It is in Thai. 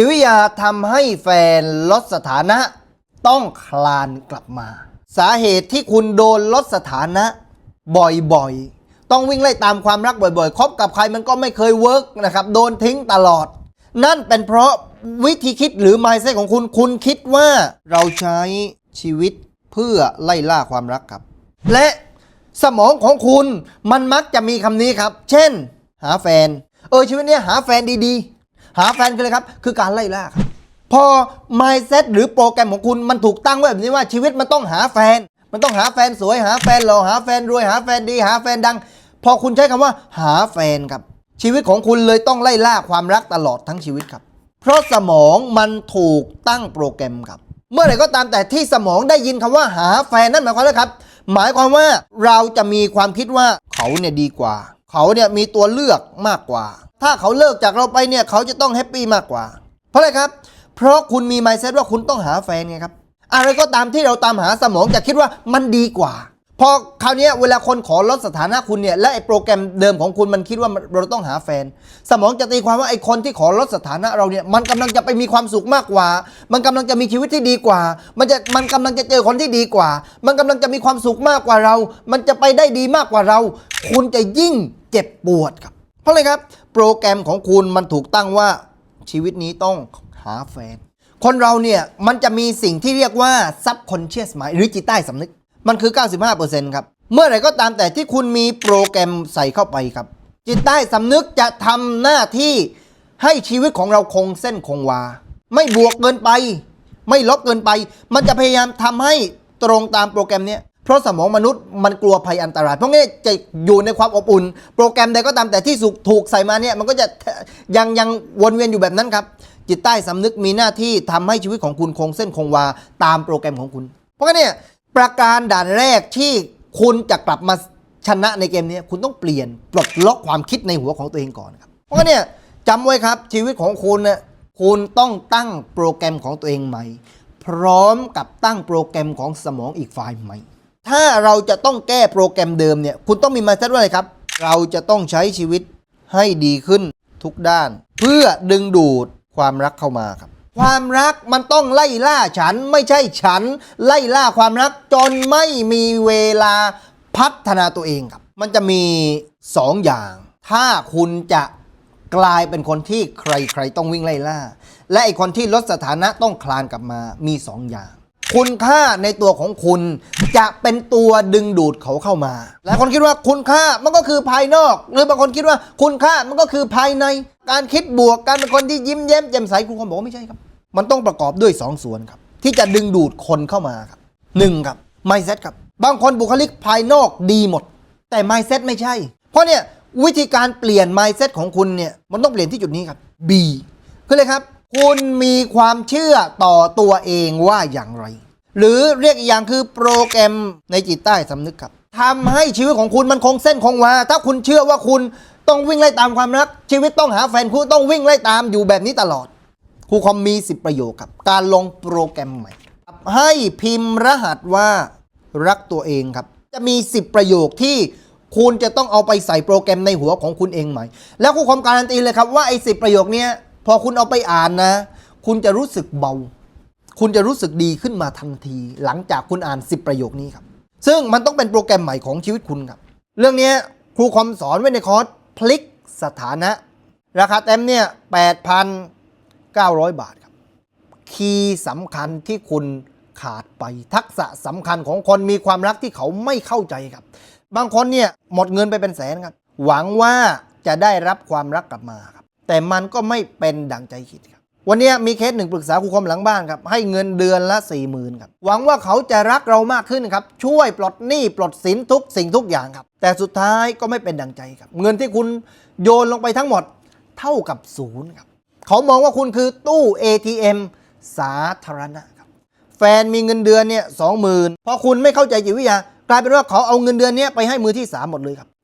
จิวิทยาทำให้แฟนลดสถานะ ต้องคลานกลับมา สาเหตุที่คุณโดนลดสถานะ บ่อยๆ ต้องวิ่งไล่ตามความรักบ่อยๆ คบกับใครมันก็ไม่เคยเวิร์กนะครับ โดนทิ้งตลอด นั่นเป็นเพราะวิธีคิดหรือ mindset ของคุณ คุณคิดว่าเราใช้ชีวิตเพื่อไล่ล่าความรักครับ และสมองของคุณมันมักจะมีคำนี้ครับ เช่น หาแฟน เออชีวิตเนี้ยหาแฟนดีๆ หาแฟนคืออะไรครับ คือการไล่ล่าครับพอ mindset หรือโปรแกรมของคุณมันถูกตั้งไว้แบบนี้ว่าชีวิตมันต้องหาแฟน มันต้องหาแฟนสวยหาแฟนหล่อหาแฟนรวยหาแฟนดีหาแฟนดัง พอคุณใช้คำว่า หาแฟนครับ ชีวิตของคุณเลยต้องไล่ล่าความรักตลอดทั้งชีวิตครับ เพราะสมองมันถูกตั้งโปรแกรมครับ เมื่อไหร่ก็ตามแต่ที่สมองได้ยินคำว่าหาแฟนนั่นหมายความว่าอะไรครับ หมายความว่าเราจะมีความคิดว่าเขาเนี่ยดีกว่า เขาเนี่ยมีตัวเลือกมากกว่า ถ้าเขาเลิกจากเราไปเนี่ยเขาจะต้องแฮปปี้มากกว่า เพราะอะไรครับ เพราะคุณมี mindset ว่าคุณต้องหาแฟนไงครับ อะไรก็ตามที่เราตามหาสมองจะคิดว่ามันดีกว่า พอคราวนี้เวลาคนขอลดสถานะคุณเนี่ยและไอ้โปรแกรมเดิมของคุณมันคิดว่ามันเราต้องหาแฟน สมองจะตีความว่าไอ้คนที่ขอลดสถานะเราเนี่ยมันกำลังจะไปมีความสุขมากกว่า มันกำลังจะมีชีวิตที่ดีกว่า มันจะมันกำลังจะเจอคนที่ดีกว่า มันกำลังจะมีความสุขมากกว่าเรา มันจะไปได้ดีมากกว่าเรา คุณจะยิ่งเจ็บปวดครับ เพราะอะไรครับ โปรแกรมของคุณมันถูกตั้งว่าชีวิตนี้ต้องหาแฟน คนเราเนี่ยมันจะมีสิ่งที่เรียกว่า subconscious mind หรือจิตใต้สำนึก มันคือ 95%ครับ เมื่อไหร่ก็ตามแต่ที่คุณมีโปรแกรมใส่เข้าไปครับ จิตใต้สำนึกจะทำหน้าที่ให้ชีวิตของเราคงเส้นคงวา ไม่บวกเกินไป ไม่ลบเกินไป มันจะพยายามทำให้ตรงตามโปรแกรมเนี้ย เพราะสมองมนุษย์มันกลัวภัยอันตราย เพราะงั้นจะอยู่ในความอบอุ่น โปรแกรมใดก็ตามแต่ที่สุกถูกใส่มาเนี่ยมันก็จะยังยังวนเวียนอยู่แบบนั้นครับ จิตใต้สำนึกมีหน้าที่ทำให้ชีวิตของคุณคงเส้นคงวาตามโปรแกรมของคุณ เพราะงั้นเนี่ยประการด่านแรกที่คุณจะกลับมาชนะในเกมนี้คุณต้องเปลี่ยนปลดล็อกความคิดในหัวของตัวเองก่อนครับเพราะงั้นเนี่ยจำไว้ครับชีวิตของคุณเนี่ยคุณต้องตั้งโปรแกรมของตัวเองใหม่ พร้อมกับตั้งโปรแกรมของสมองอีกฝ่ายใหม่ ถ้าเราจะต้องแก้โปรแกรมเดิมเนี่ย คุณต้องมีมาเซตว่าอะไรครับ เราจะต้องใช้ชีวิตให้ดีขึ้นทุกด้าน เพื่อดึงดูดความรักเข้ามาครับ ความรักมันต้องไล่ล่าฉันไม่ใช่ฉัน ไล่ล่าความรักจนไม่มีเวลาพัฒนาตัวเองครับ มันจะมีสองอย่าง ถ้าคุณจะกลายเป็นคนที่ใครๆต้องวิ่งไล่ล่า และไอคนที่ลดสถานะต้องคลานกลับมามีสองอย่าง คุณค่าในตัวของคุณ จะเป็นตัวดึงดูดเขาเข้ามาหลายคนคิดว่าคุณค่ามันก็คือภายนอก หรือบางคนคิดว่าคุณค่ามันก็คือภายใน การคิดบวกการเป็นคนที่ยิ้มแย้มแจ่มใสคุณคนบอกว่าไม่ใช่ครับ มันต้องประกอบด้วยสองส่วนครับ ที่จะดึงดูดคนเข้ามาครับหนึ่งครับ mindset ครับ บางคนบุคลิกภายนอกดีหมด แต่ mindset ไม่ใช่ เพราะเนี่ยวิธีการเปลี่ยน mindset ของคุณเนี่ยมันต้องเปลี่ยนที่จุดนี้ครับ B คือเลยครับ คุณมีความเชื่อต่อตัวเองว่าอย่างไร หรือเรียกอีกอย่างคือโปรแกรมในจิตใต้สำนึกครับทำให้ชีวิตของคุณมันคงเส้นคงวา ถ้าคุณเชื่อว่าคุณต้องวิ่งไล่ตามความรัก ชีวิตต้องหาแฟนคุณต้องวิ่งไล่ตามอยู่แบบนี้ตลอดครูคอมมี10ประโยคครับ การลงโปรแกรมใหม่ให้พิมพ์รหัสว่ารักตัวเองครับ จะมี 10 ประโยคที่คุณจะต้องเอาไปใส่โปรแกรมในหัวของคุณเองใหม่ แล้วครูคอมการันตีเลยครับว่าไอ้สิประโยคเนี้ย พอคุณเอาไปอ่านนะ คุณจะรู้สึกเบา คุณจะรู้สึกดีขึ้นมาทันที หลังจากคุณอ่าน 10 ประโยคนี้ครับ ซึ่งมันต้องเป็นโปรแกรมใหม่ของชีวิตคุณครับ เรื่องนี้ครูคอมสอนไว้ในคอร์สพลิกสถานะ ราคาเต็มเนี่ย8,900 บาทครับ คีย์สำคัญที่คุณขาดไปทักษะสำคัญของคนมีความรักที่เขาไม่เข้าใจครับ บางคนเนี่ยหมดเงินไปเป็นแสนครับ หวังว่าจะได้รับความรักกลับมาบ แต่มันก็ไม่เป็นดังใจคิดครับ วันนี้มีเคสหนึ่งปรึกษาครูคอมหลังบ้านครับ ให้เงินเดือนละ4ี่หมื่นครับ หวังว่าเขาจะรักเรามากขึ้นครับ ช่วยปลดหนี้ปลดสินทุกสิ่งทุกอย่างครับ แต่สุดท้ายก็ไม่เป็นดังใจครับ เงินที่คุณโยนลงไปทั้งหมดเท่ากับศูนย์ครับ เขามองว่าคุณคือตู้ ATM สาธารณะครับ แฟนมีเงินเดือนเนี่ยสองหมื่นพอคุณไม่เข้าใจจิตวิทยากลายเป็นว่าเขาเอาเงินเดือนเนี้ยไปให้มือที่ 3 หมดเลยครับ